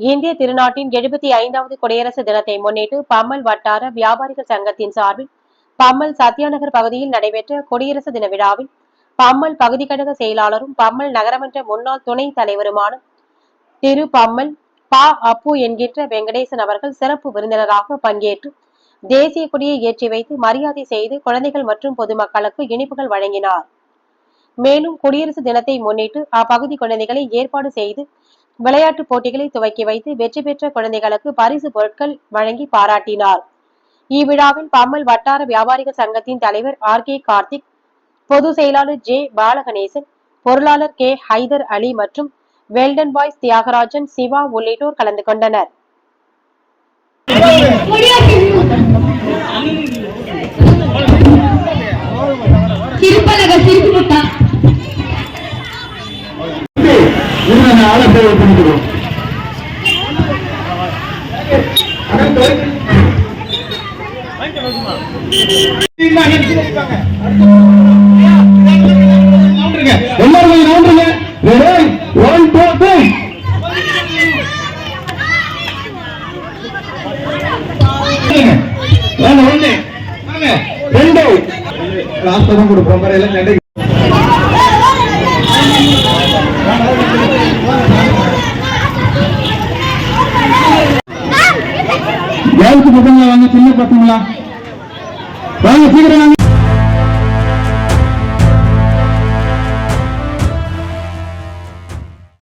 இந்திய திருநாட்டின் எழுபத்தி ஐந்தாவது குடியரசு தினத்தை முன்னிட்டு பம்மல் வட்டார வியாபாரிகள் சங்கத்தின் சார்பில் பம்மல் சத்யாநகர் பகுதியில் நடைபெற்ற குடியரசு தின விழாவில் பம்மல் பகுதி கழக செயலாளரும் பம்மல் நகரமன்ற முன்னாள் துணை தலைவருமான திரு பம்மல் பா. அப்பு என்கின்ற வெங்கடேசன் அவர்கள் சிறப்பு விருந்தினராக பங்கேற்று தேசிய கொடியை ஏற்றி வைத்து மரியாதை செய்து குழந்தைகள் மற்றும் பொதுமக்களுக்கு இனிப்புகள் வழங்கினார். மேலும் குடியரசு தினத்தை முன்னிட்டு அப்பகுதி குழந்தைகளை ஏற்பாடு செய்து விளையாட்டுப் போட்டிகளை துவக்கி வைத்து வெற்றி பெற்ற குழந்தைகளுக்கு பரிசு பொருட்கள் வழங்கி பாராட்டினார். இவ்விழாவில் பம்மல் வட்டார வியாபாரிகள் சங்கத்தின் தலைவர் ஆர். கே. கார்த்திக் பொதுச் செயலாளர் ஜே. பாலகணேசன் பொருளாளர் கே. ஹைதர் அலி மற்றும் வெல்டன் பாய்ஸ் தியாகராஜன் சிவா உள்ளிட்டோர் கலந்து கொண்டனர். திருப்பலகர் திருப்புமுட்டா இதுல ஆளை சேவை பண்ணிக்கிறோம். எல்லாரும் நோண்டுங்க. ரெடி. ஒன் டூ த்ரீ ரெண்டு. கொடுப்போம். மாதிரி பசங்களா வாங்க சின்ன பசங்களா? வாங்க சீக்கிரம் வாங்க.